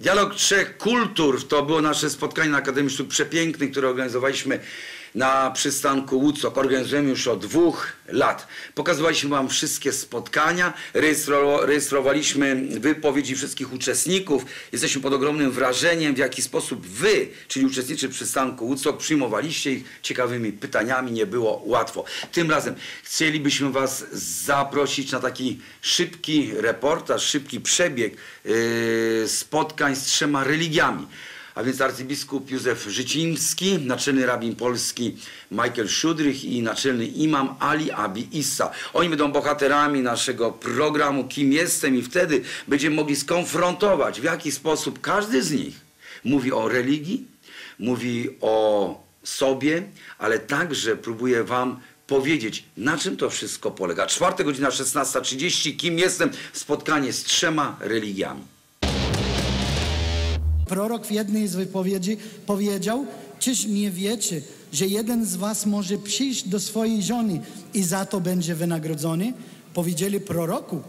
Dialog Trzech Kultur to było nasze spotkanie na Akademii Sztuk Przepięknych, które organizowaliśmy na przystanku Łódzok. Organizujemy już od dwóch lat. Pokazywaliśmy Wam wszystkie spotkania, rejestro, rejestrowaliśmy wypowiedzi wszystkich uczestników. Jesteśmy pod ogromnym wrażeniem, w jaki sposób Wy, czyli uczestnicy przystanku Łódzok, przyjmowaliście ich ciekawymi pytaniami. Nie było łatwo. Tym razem chcielibyśmy Was zaprosić na taki szybki reportaż, szybki przebieg yy, spotkań z trzema religiami a więc arcybiskup Józef Życiński, naczelny rabin polski Michael Szudrych i naczelny imam Ali Abi Issa. Oni będą bohaterami naszego programu Kim jestem i wtedy będziemy mogli skonfrontować, w jaki sposób każdy z nich mówi o religii, mówi o sobie, ale także próbuje wam powiedzieć, na czym to wszystko polega. Czwarta godzina 16.30. Kim jestem? Spotkanie z trzema religiami. Prorok w jednej z wypowiedzi powiedział, czyż nie wiecie, że jeden z was może przyjść do swojej żony i za to będzie wynagrodzony? Powiedzieli proroku,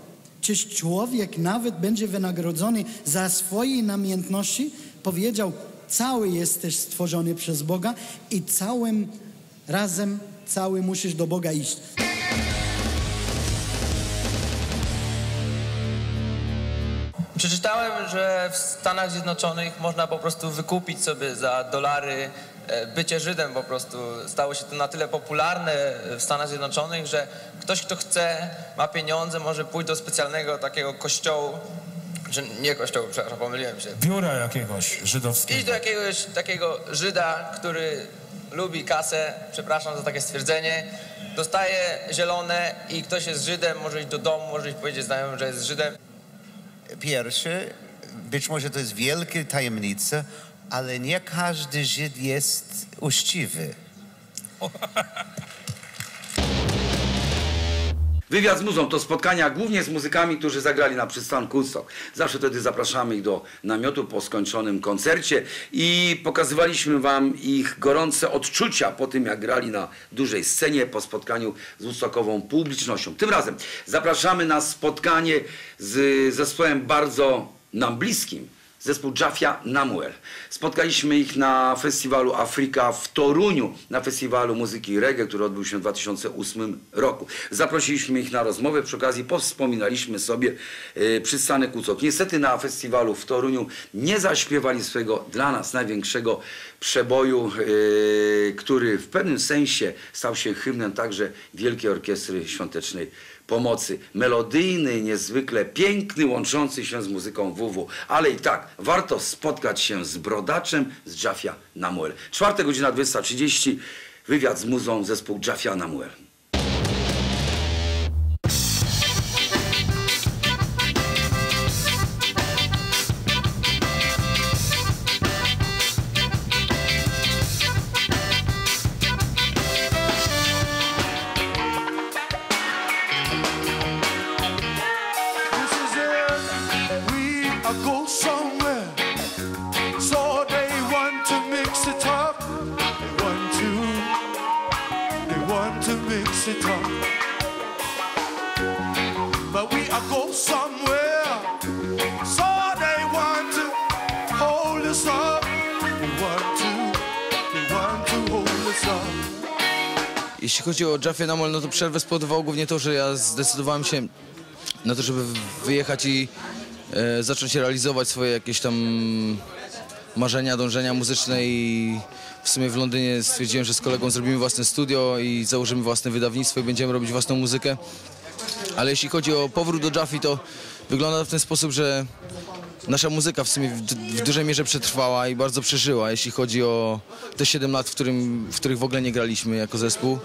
czyż człowiek nawet będzie wynagrodzony za swoje namiętności? Powiedział, cały jesteś stworzony przez Boga i całym razem, cały musisz do Boga iść. Przeczytałem, że w Stanach Zjednoczonych można po prostu wykupić sobie za dolary e, bycie Żydem po prostu. Stało się to na tyle popularne w Stanach Zjednoczonych, że ktoś, kto chce, ma pieniądze, może pójść do specjalnego takiego kościołu, czy nie kościołu, przepraszam, pomyliłem się. Biura jakiegoś Iść żydowskiego. do jakiegoś takiego Żyda, który lubi kasę, przepraszam za takie stwierdzenie, dostaje zielone i ktoś jest Żydem, może iść do domu, może iść powiedzieć znajomym, że jest Żydem. Pierwsze, być może to jest wielka tajemnica, ale nie każdy Żyd jest uczciwy. Wywiad z muzą to spotkania głównie z muzykami, którzy zagrali na przystanku Woodstock. Zawsze wtedy zapraszamy ich do namiotu po skończonym koncercie i pokazywaliśmy wam ich gorące odczucia po tym, jak grali na dużej scenie po spotkaniu z Woodstockową publicznością. Tym razem zapraszamy na spotkanie z zespołem bardzo nam bliskim, zespół Jafia Namuel. Spotkaliśmy ich na festiwalu Afryka w Toruniu, na festiwalu muzyki reggae, który odbył się w 2008 roku. Zaprosiliśmy ich na rozmowę, przy okazji powspominaliśmy sobie e, przystanek. Niestety na festiwalu w Toruniu nie zaśpiewali swojego dla nas największego przeboju, e, który w pewnym sensie stał się hymnem także Wielkiej Orkiestry Świątecznej pomocy. Melodyjny, niezwykle piękny, łączący się z muzyką WW. Ale i tak, warto spotkać się z brodaczem z Jafia Namuel. Czwarta godzina 20.30, wywiad z muzą zespół Jafia Namuel. Are go somewhere. So they want to mix it up. They want to. They want to mix it up. But we are go somewhere. So they want to hold us up. They want to. They want to hold us up. Jeśli chodzi o Jaffa Namol, no to przerwę spowodowało głównie to, że ja zdecydowałem się na to, żeby wyjechać i zacząć realizować swoje jakieś tam marzenia, dążenia muzyczne i w sumie w Londynie stwierdziłem, że z kolegą zrobimy własne studio i założymy własne wydawnictwo i będziemy robić własną muzykę. Ale jeśli chodzi o powrót do Jaffi, to wygląda w ten sposób, że nasza muzyka w sumie w, w dużej mierze przetrwała i bardzo przeżyła, jeśli chodzi o te 7 lat, w, którym, w których w ogóle nie graliśmy jako zespół.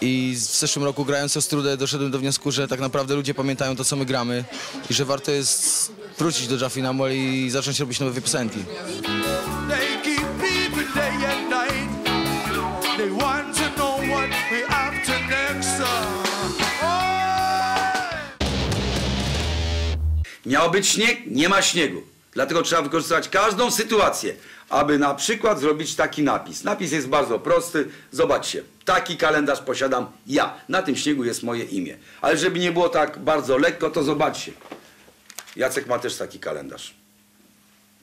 I w zeszłym roku grając Ostrudę doszedłem do wniosku, że tak naprawdę ludzie pamiętają to, co my gramy i że warto jest wrócić do Jaffi Namol i zacząć robić nowe piosenki. Miało być śnieg, nie ma śniegu. Dlatego trzeba wykorzystywać każdą sytuację, aby na przykład zrobić taki napis. Napis jest bardzo prosty. Zobaczcie, taki kalendarz posiadam ja. Na tym śniegu jest moje imię. Ale żeby nie było tak bardzo lekko, to zobaczcie. Jacek ma też taki kalendarz.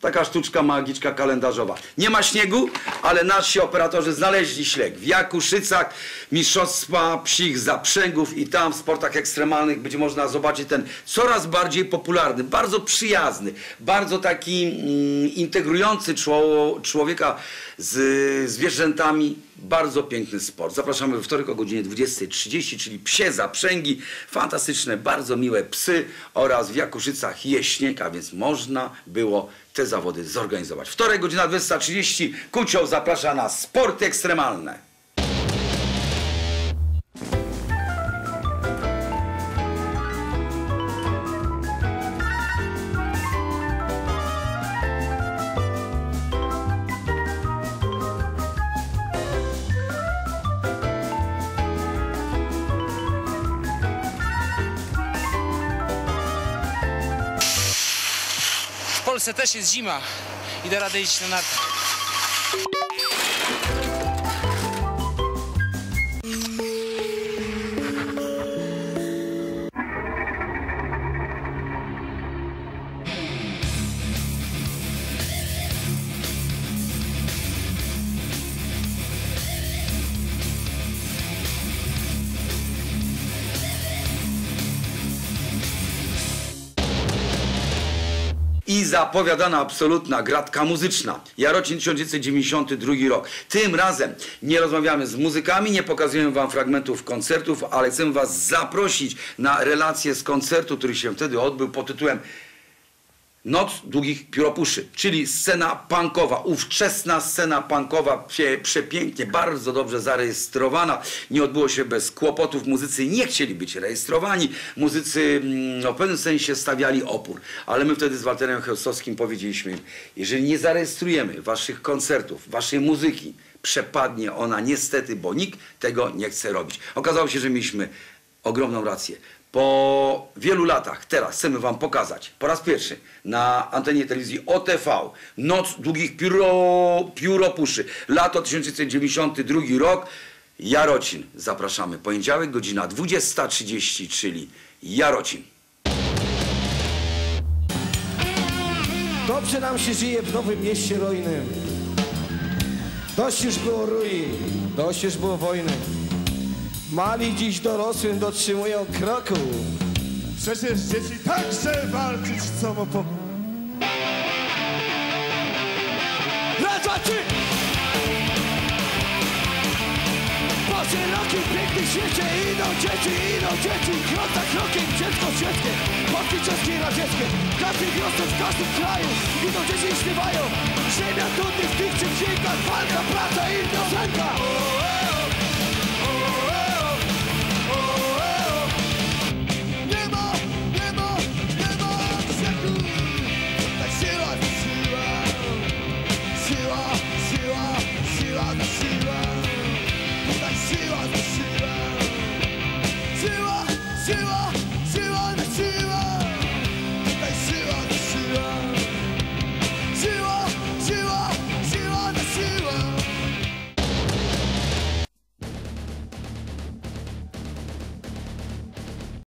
Taka sztuczka magiczka kalendarzowa. Nie ma śniegu, ale nasi operatorzy znaleźli śnieg. W Jakuszycach mistrzostwa psich zaprzęgów i tam w sportach ekstremalnych będzie można zobaczyć ten coraz bardziej popularny, bardzo przyjazny, bardzo taki mm, integrujący czło, człowieka z zwierzętami bardzo piękny sport. Zapraszamy we wtorek o godzinie 20.30, czyli psie zaprzęgi, fantastyczne, bardzo miłe psy oraz w Jakuszycach jest śnieg, a więc można było te zawody zorganizować. Wtorek, godzina 20.30, Kucioł zaprasza na sporty ekstremalne. Polsce też jest zima i da radę iść na narty. I zapowiadana absolutna gratka muzyczna. Jarocin 1992 rok. Tym razem nie rozmawiamy z muzykami, nie pokazujemy wam fragmentów koncertów, ale chcemy was zaprosić na relację z koncertu, który się wtedy odbył pod tytułem Noc długich pióropuszy, czyli scena punkowa, ówczesna scena punkowa, prze, przepięknie, bardzo dobrze zarejestrowana. Nie odbyło się bez kłopotów. Muzycy nie chcieli być rejestrowani. Muzycy mm, no, w pewnym sensie stawiali opór. Ale my wtedy z Walterem Chełstowskim powiedzieliśmy jeżeli nie zarejestrujemy waszych koncertów, waszej muzyki, przepadnie ona niestety, bo nikt tego nie chce robić. Okazało się, że mieliśmy ogromną rację. Po wielu latach teraz chcemy Wam pokazać po raz pierwszy na antenie telewizji OTV Noc Długich pióro, Pióropuszy. Lato 1992 rok. Jarocin. Zapraszamy. Poniedziałek, godzina 20.30, czyli Jarocin. Dobrze nam się żyje w nowym mieście rojnym. Dość już było ruin, dość już było wojny. Mali dziś dorosłym dotrzymują kroku. Przecież dzieci także walczyć chcą o pokój. Raz, dwa, trzy! Po szerokim, pięknym świecie idą dzieci, idą dzieci. Krok za krokiem, dziecko świeckie, polskie, czeskie, radzieckie. Każdej wiosce, w każdym kraju idą dzieci i śpiewają. Ziemia trudnych w tych dźwiękach, walka, praca i piosenka. to